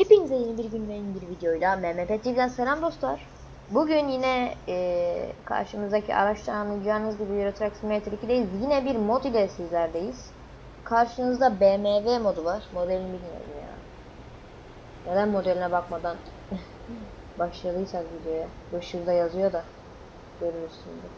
Hepinize yeni bir gün ve yeni bir videoyla MMP TV'den selam dostlar. Bugün yine eee karşımızdaki araçtan anlayacağınız gibi Euro Truck Simulator 2'deyiz. Yine bir mod ile sizlerdeyiz. Karşınızda BMW modu var. Modelini bilmiyorum ya. Neden modeline bakmadan başladıysak videoya. Bu şurada yazıyor da görürsünüz.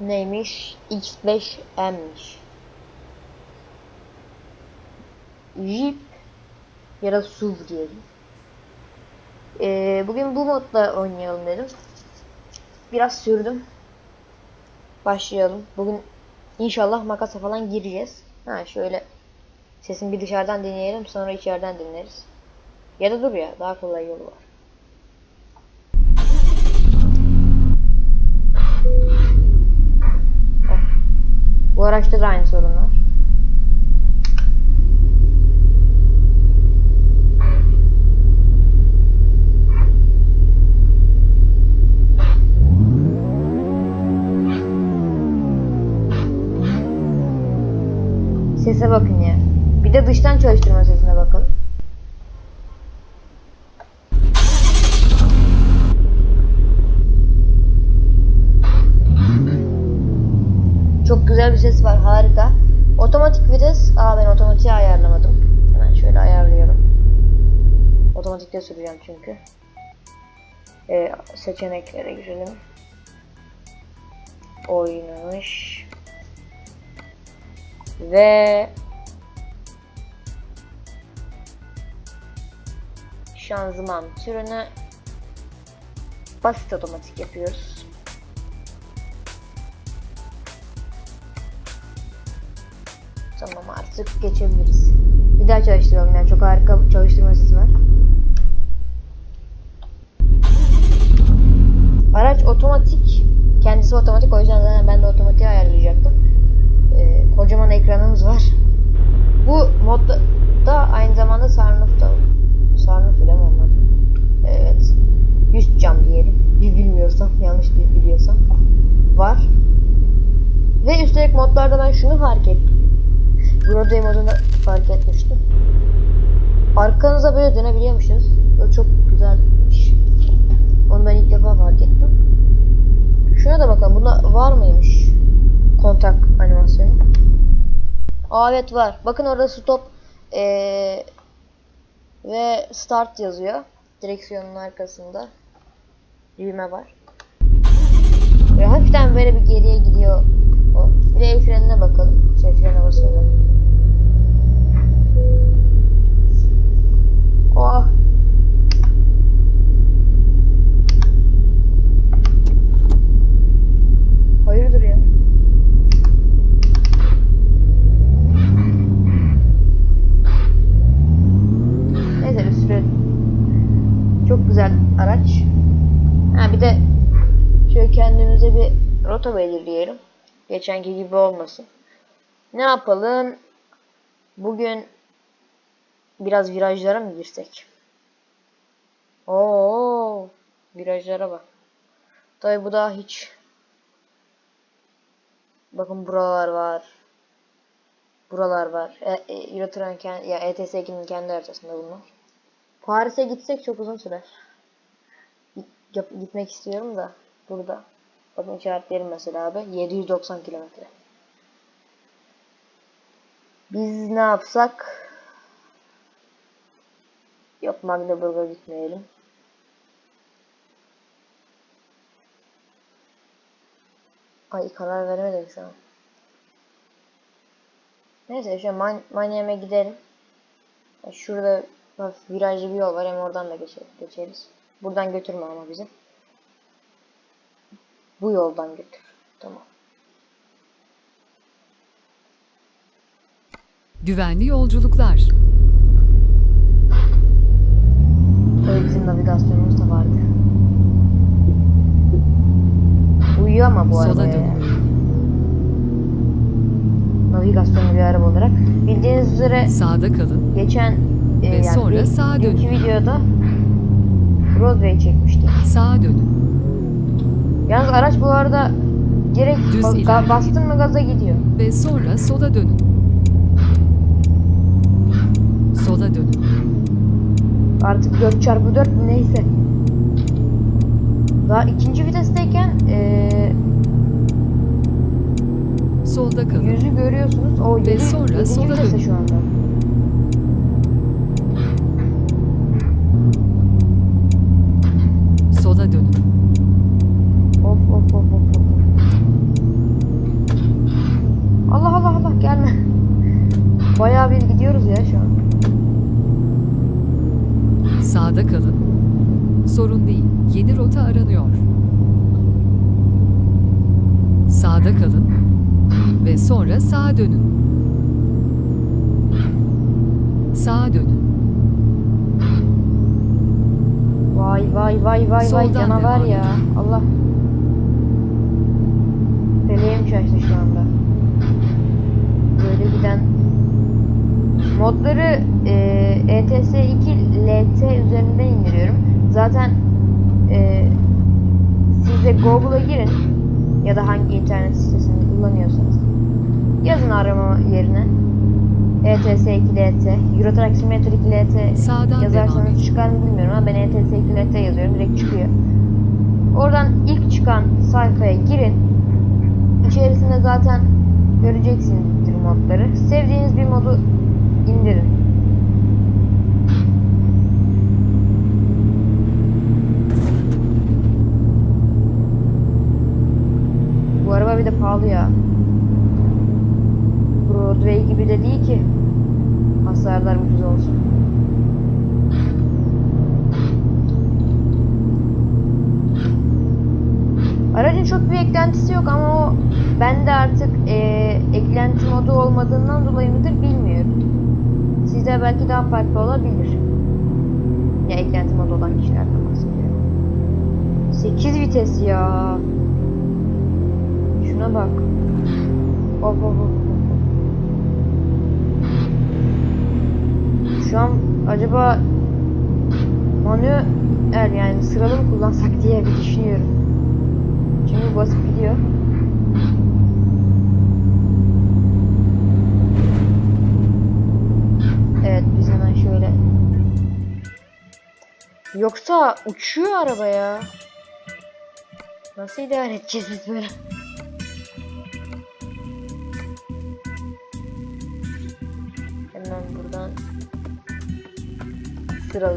Neymiş? X5M'miş. Jeep ya da SUV diyelim. Ee, bugün bu modda oynayalım dedim. Biraz sürdüm. Başlayalım. Bugün inşallah makasa falan gireceğiz. Ha şöyle sesini bir dışarıdan dinleyelim sonra içeriden dinleriz. Ya da dur ya daha kolay yolu var. Heh. Bu araçta da aynı sorun var. Sese bakın ya. Bir de dıştan çalıştırma sesine bakalım. Çok güzel bir ses var. Harika. Otomatik vites. Aa ben otomatiği ayarlamadım. Hemen şöyle ayarlıyorum. Otomatikte süreceğim çünkü. Ee, seçeneklere girelim. Oynamış. Ve şanzıman türünü basit otomatik yapıyoruz. Tamam artık geçebiliriz. Bir daha çalıştıralım yani çok harika çalıştırma sesi var. Araç otomatik. Kendisi otomatik o yüzden zaten ben de otomatiği ayarlayacaktım. Ee, kocaman ekranımız var. Bu modda da aynı zamanda sunroof da sunroof ile mi olmadı? Evet. Üst cam diyelim. Bir bilmiyorsam, yanlış bir biliyorsam. Var. Ve üstelik modlarda ben şunu fark ettim. Modunda fark etmiştim. Arkanıza böyle dönebiliyormuşsunuz. O çok güzelmiş. Onu ben ilk defa fark ettim. Şuna da bakalım. Bunda var mıymış? Kontak animasyonu. Aa evet var. Bakın orada stop ee, ve start yazıyor. Direksiyonun arkasında. Düğme var. Böyle hafiften böyle bir geriye gidiyor o. Bir de el frenine bakalım. Şey frene basayım Oh. Hayırdır ya? Neyse bir süre çok güzel araç. Ha bir de şöyle kendimize bir rota belirleyelim. Geçenki gibi olmasın. Ne yapalım? Bugün biraz virajlara mı girsek? Oo, virajlara bak. Tabi bu daha hiç. Bakın buralar var. Buralar var. E, e, Eurotran kend- ya ETS2'nin kendi haritasında bunlar. Paris'e gitsek çok uzun sürer. Git- gitmek istiyorum da burada. Bakın işaretlerim mesela abi. 790 kilometre. Biz ne yapsak? Yok Magdeburg'a gitmeyelim. Ay karar veremedim şu an. Neyse şu Man Mannheim'e gidelim. Ya Şurada hafif virajlı bir yol var hem oradan da geçer, geçeriz. Buradan götürme ama bizi. Bu yoldan götür. Tamam. Güvenli yolculuklar. Öyle bizim navigasyonumuz da vardı. Uyuyor ama bu dönün. Navigasyonlu bir araba olarak. Bildiğiniz üzere Sağda kalın geçen e, Ve yani sonra bir- sağa dönün. videoda Broadway çekmiştik. sağa dönün. Yalnız araç bu arada direkt Düz ba- bastın mı gaza gidiyor. Ve sonra. Sola dönün. Artık 4 çarpı 4 mü neyse. Daha ikinci vitesteyken eee Solda kalın. yüzü görüyorsunuz. O Ve 7, sonra 7. sola dönün. şu anda. Sola dönün. Of of of of of. Allah Allah Allah gelme. Bayağı bir gidiyoruz ya şu an. Sağda kalın. Sorun değil. Yeni rota aranıyor. Sağda kalın. Ve sonra sağa dönün. Sağa dönün. Vay vay vay vay vay Soldan canavar devam ya. edin. Allah. Feleğim şaştı şu anda. Böyle giden modları e, ETS 2 LT üzerinden indiriyorum. Zaten e, siz de Google'a girin ya da hangi internet sitesini kullanıyorsanız yazın arama yerine ETS 2 LT, Euro Truck Simulator 2 LT Sağdan yazarsanız çıkar mı bilmiyorum ama ben ETS 2 LT yazıyorum direkt çıkıyor. Oradan ilk çıkan sayfaya girin. İçerisinde zaten göreceksinizdir modları. Sevdiğiniz bir modu indirin. Bu araba bir de pahalı ya. Broadway gibi de değil ki. Hasarlar ucuz olsun. Aracın çok bir eklentisi yok ama o bende artık eee, eklenti modu olmadığından dolayı mıdır bilmiyorum. Sizde belki daha farklı olabilir. Ya eklenti modu olan kişilerden bahsediyorum. 8 vites ya. Şuna bak. Of of of. Şu an acaba manuel yani sıralı mı kullansak diye bir düşünüyorum. Çünkü basıp gidiyor. Evet biz hemen şöyle. Yoksa uçuyor araba ya. Nasıl idare edeceğiz biz böyle? Sıralı.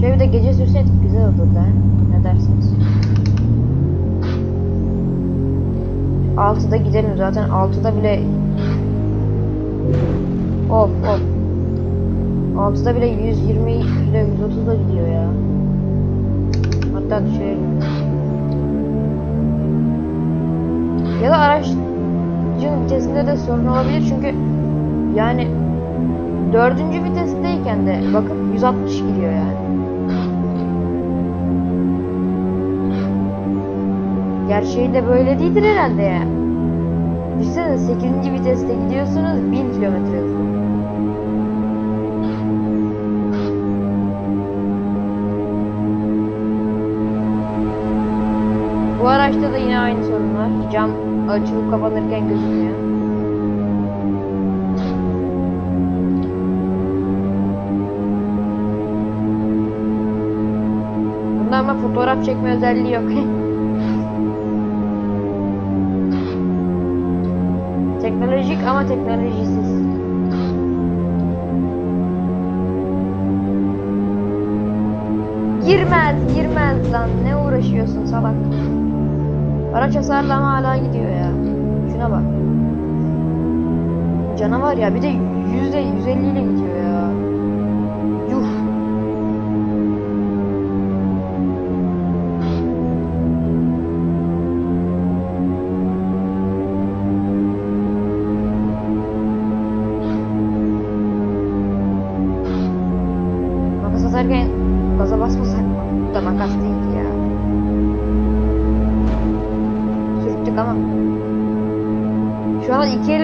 Şöyle bir de gece sürseydik güzel olurdu. Ne dersiniz? 6'da gidelim zaten 6'da bile Of of 6'da bile 120 ile 130 da gidiyor ya. Hatta düşürelim. Ya da aracın vitesinde de sorun olabilir çünkü yani dördüncü vitesteyken de bakın 160 gidiyor yani. Gerçeği de böyle değildir herhalde ya. Düşünsene 8. viteste gidiyorsunuz 1000 kilometre hızla. Bu araçta da yine aynı sorun var. Cam açılıp kapanırken gözükmüyor. Bunda ama fotoğraf çekme özelliği yok. Teknolojik ama teknolojisiz. Girmez, girmez lan. Ne uğraşıyorsun salak? Araç hasarlı ama hala gidiyor ya. Şuna bak. Canavar ya. Bir de yüzde 150 ile gidiyor ya.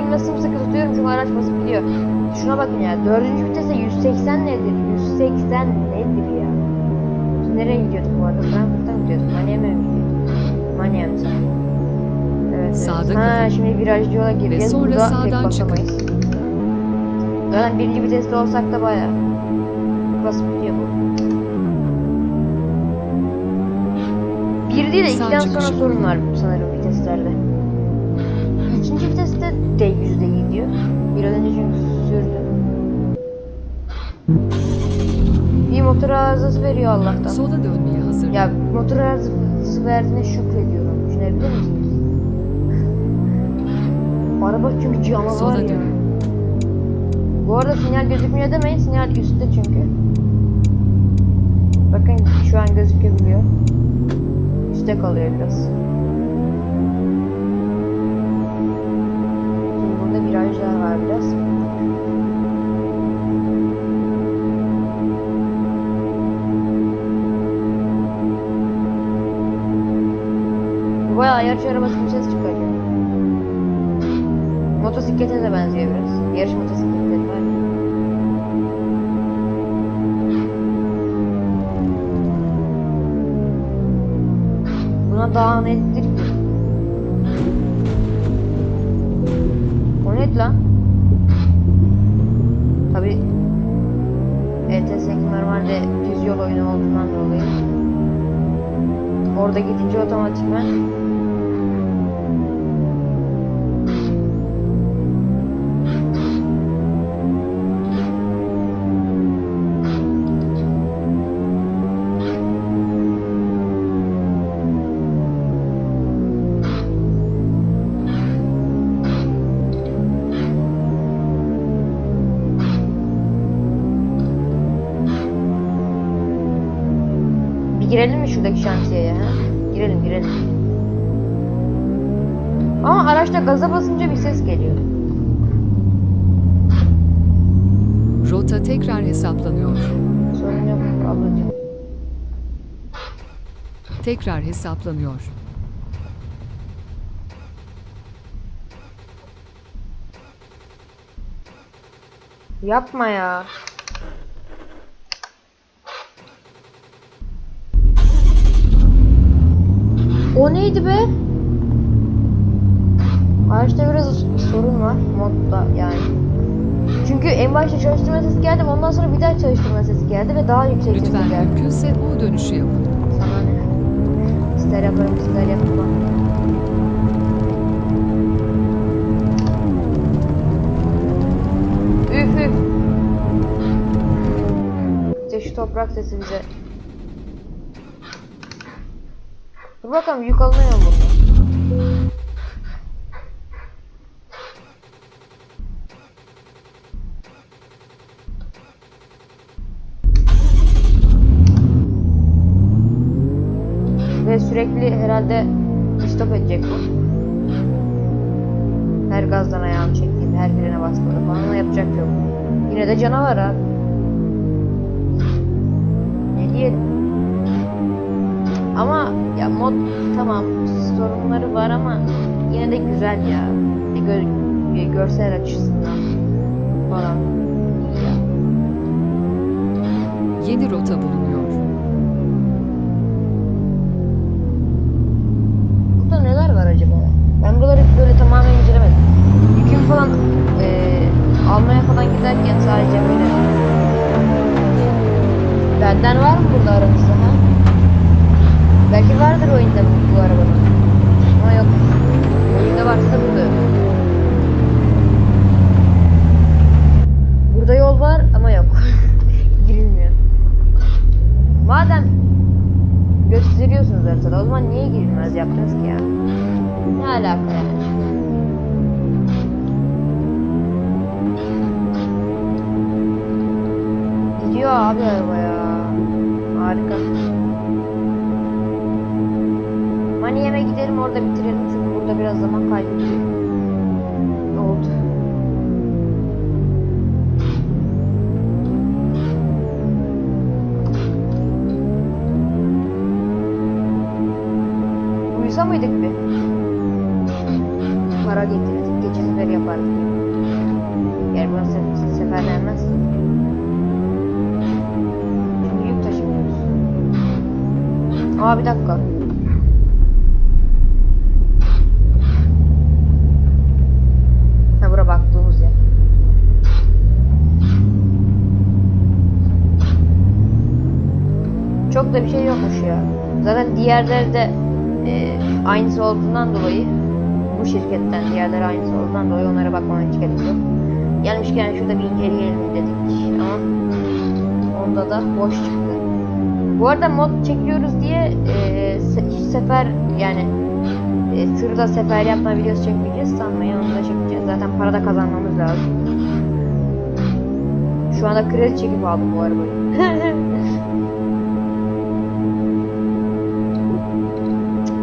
Elimle sımsıkı tutuyorum çünkü araç basıp gidiyor. Şuna bakın ya. Dördüncü vitese 180 nedir? 180 nedir ya? Biz nereye gidiyorduk bu arada? Frankfurt'a mı gidiyorduk? Mannheim'e mi gidiyorduk? Mannheim sanırım. Evet, evet. Sağda Sağda Ha şimdi virajlı yola gireceğiz. sonra Burada sağdan basamayız. Zaten birinci viteste olsak da bayağı basıp gidiyor bu. Bir değil de Sağ ikiden sonra sorun var sanırım de yüzde iyi diyor. Biraz önce çünkü sürdüm. Bir motor arızası veriyor Allah'tan. Sola dönmeye hazır. Ya motor arızası verdiğine şükrediyorum. Düşünebilir misiniz? Araba çünkü canavar Sola ya. dönün. Bu arada sinyal gözükmüyor demeyin. Sinyal üstte çünkü. Bakın şu an gözükebiliyor. Üstte kalıyor biraz. Biraz. Bu bayağı yarış arabası bir ses çıkarıyor. Motosiklete de benziyor biraz. Yarış motosikletleri var. ya. Buna daha ne Orada gidince otomatikman tekrar hesaplanıyor. Sorun yok ablacığım. Tekrar hesaplanıyor. Yapma ya. O neydi be? Araçta biraz sorun var modda yani. Çünkü en başta çalıştırma sesi geldi ondan sonra bir daha çalıştırma sesi geldi ve daha yüksek sesi Lütfen geldi. mümkünse U dönüşü yapın. Sana ne? İster yaparım ister yapmam. Üf üf. İşte şu toprak sesi bize. Dur bakalım yük alınıyor mu görsel açısından falan. Yeni rota bulunuyor. Burada neler var acaba? Ben buraları böyle tamamen incelemedim. Yüküm falan eee almaya falan giderken sadece böyle Benden var mı burada aranızda ha? Belki vardır oyunda bu, bu arabanın. Ama yok. Oyunda varsa burada yok. Burada yol var ama yok. Girilmiyor. Madem gösteriyorsunuz haritada o zaman niye girilmez yaptınız ki ya? Ne alaka yani? Gidiyor abi araba ya. Harika. Maniyem'e gidelim orada bitirelim çünkü burada biraz zaman kaybediyor. Da bir şey yokmuş ya. Zaten diğerleri de e, aynısı olduğundan dolayı bu şirketten diğerleri aynısı olduğundan dolayı onlara bakmama hiç gerek yok. Gelmişken şurada bir inceleyelim dedik ama onda da boş çıktı. Bu arada mod çekiyoruz diye e, sefer yani e, tırda sefer yapma videosu çekmeyeceğiz sanmayın onu da çekeceğiz. Zaten para da kazanmamız lazım. Şu anda kredi çekip aldım bu arabayı.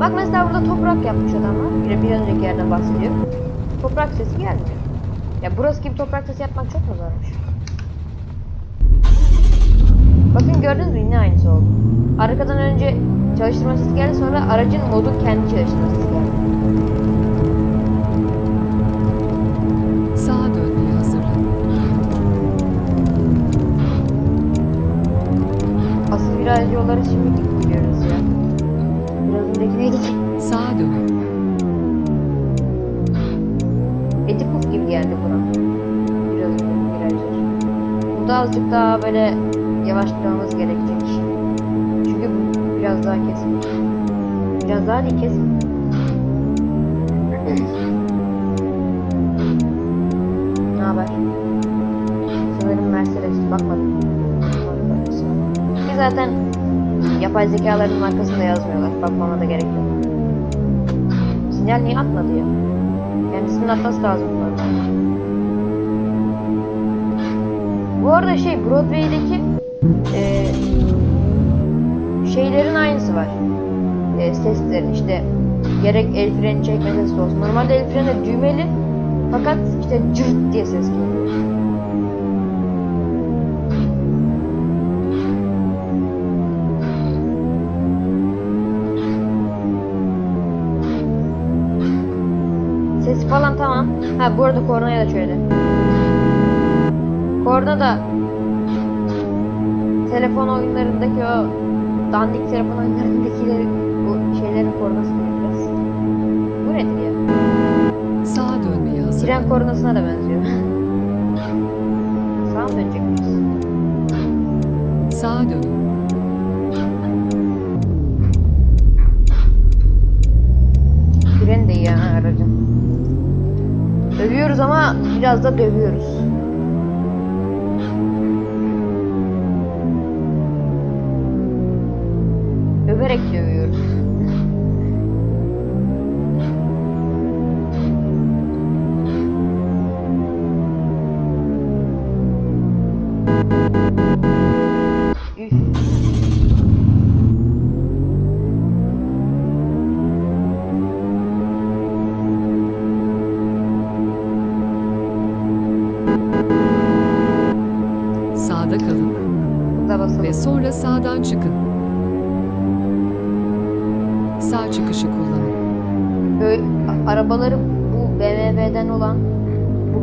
Bak mesela burada toprak yapmış adamlar. Bir, bir önceki yerden bahsediyor. Toprak sesi gelmiyor. Ya burası gibi toprak sesi yapmak çok mu zormuş? Bakın gördünüz mü yine aynısı oldu. Arkadan önce çalıştırma sesi geldi sonra aracın modu kendi çalıştırma sesi geldi. Sağa dönmeye hazırlanın. Asıl viraj yolları şimdi Sağa dönün. Edipuf gibi geldi buna. Biraz virajlar. Burada azıcık daha böyle yavaşlamamız gerekecek. Çünkü bu biraz daha kesin. Biraz daha değil kesin. ne haber? Sanırım Mercedes bakmadım. Ki zaten yapay zekaların markasını da yazmıyorlar. Bakmama da gerek yok. Sinyal niye atmadı ya? Kendisinin atması lazım normalde. Bu arada şey Broadway'deki eee, şeylerin aynısı var. Eee, seslerin işte gerek el freni çekme sesi olsun. Normalde el freni düğmeli fakat işte cırt diye ses geliyor. Ha bu arada kornaya da şöyle. Korna da telefon oyunlarındaki o dandik telefon oyunlarındakileri bu şeylerin kornası biraz. Bu nedir ya? Sağa dönmeye Tren hazırlanın. kornasına da benziyor. Sağa mı dönecekmişiz? Sağa dönün. Ama biraz da dövüyoruz.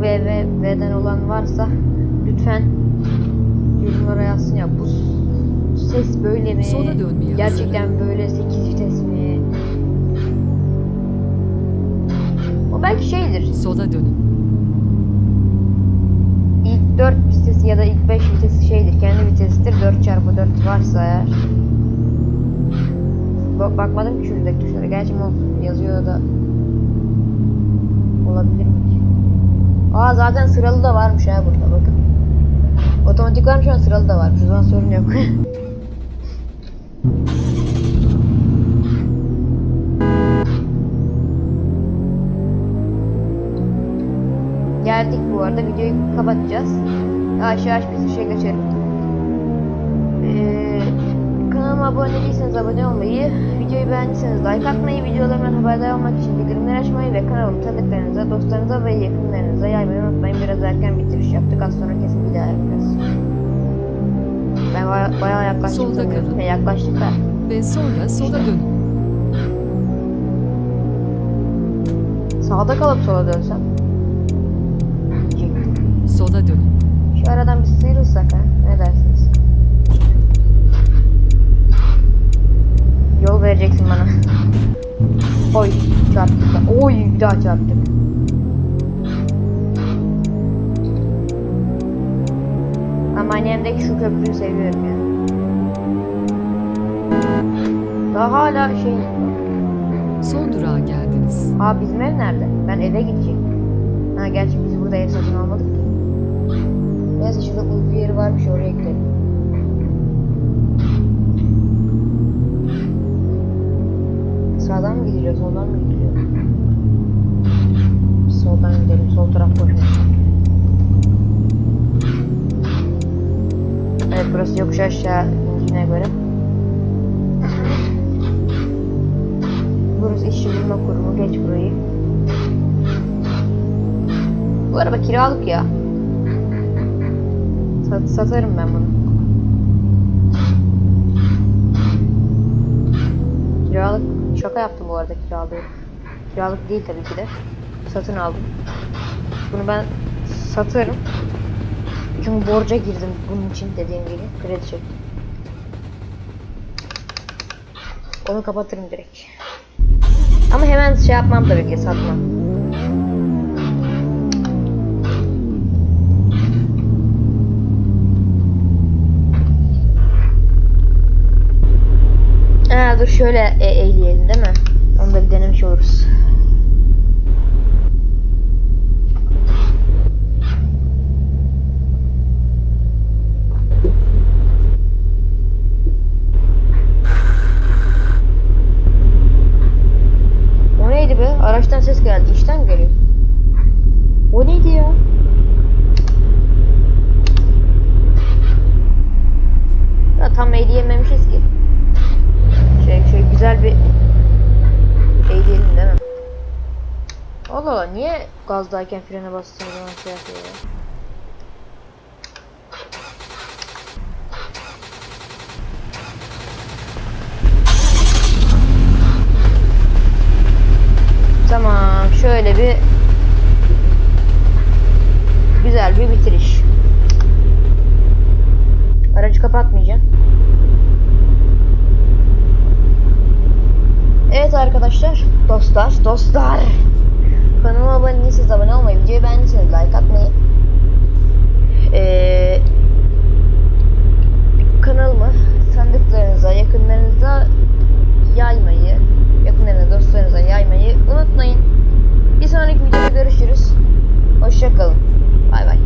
Bu BMW'den olan varsa lütfen yorumlara yazsın ya bu ses böyle mi? Gerçekten böyle 8 vites mi? O belki şeydir. Sola dönün. İlk 4 vitesi ya da ilk 5 vitesi şeydir. Kendi vitesidir. 4x4 varsa eğer. Bak bakmadım ki şuradaki tuşlara. Gerçi mod yazıyor da. Olabilir mi? Aa zaten sıralı da varmış ha burada bakın. Otomatik varmış ama sıralı da varmış. O zaman sorun yok. Geldik bu arada. Videoyu kapatacağız. Yavaş yavaş bir şey geçelim. Kanalıma abone değilseniz abone olmayı, videoyu beğendiyseniz like atmayı, videolarımdan haberdar olmak için bildirimleri açmayı ve kanalımı tanıdıklarınıza, dostlarınıza ve yakınlarınıza yaymayı unutmayın. Biraz erken bitiriş yaptık. Az sonra kesin bir daha yapacağız. Ben baya- bayağı yaklaştık. Solda kalın. Ve yaklaştık da. Ve sonra sola dönün. Sağda kalıp sola dönsem. Sola dönün. Şu aradan bir sıyrılsak ha. Ne dersiniz? Yol vereceksin bana. Oy çarptık. da. Oy bir daha çarptık. Ama annemdeki şu köprüyü seviyorum ya. Daha hala şey... Son durağa geldiniz. Aa bizim ev nerede? Ben eve gidecektim. Ha gerçi biz burada ev satın almadık ki. Neyse şurada uyku yeri varmış oraya gidelim. Sağdan mı gidiliyor, soldan mı gidiliyor? Soldan gidelim, sol taraf boşmuş. Evet burası yokuş aşağı indiğine göre. Burası işçi bulma kurumu, geç burayı. Bu araba kiralık ya. Sat, satarım ben bunu. Kiralık şaka yaptım bu arada kiralığı. Kiralık değil tabii ki de. Satın aldım. Bunu ben satarım. Çünkü borca girdim bunun için dediğim gibi. Kredi çektim. Onu kapatırım direkt. Ama hemen şey yapmam tabii ki satmam. Ha, dur şöyle e eğleyelim değil mi? Onu da bir denemiş oluruz. O neydi be? Araçtan ses geldi. İşten mi geliyor? O neydi ya? Ya tam eğleyememişiz ki. Güzel bir eğleyelim değil mi? Allah Allah niye gazdayken frene bastığım zaman şey yapıyor ya? Tamam şöyle bir güzel bir bitiriş. Aracı kapatmayacağım. Evet arkadaşlar, dostlar, dostlar. Kanalıma abone değilseniz abone olmayı, videoyu beğendiyseniz like atmayı. Ee, kanalımı sandıklarınıza, yakınlarınıza yaymayı, yakınlarınıza, dostlarınıza yaymayı unutmayın. Bir sonraki videoda görüşürüz. Hoşçakalın. Bay bay.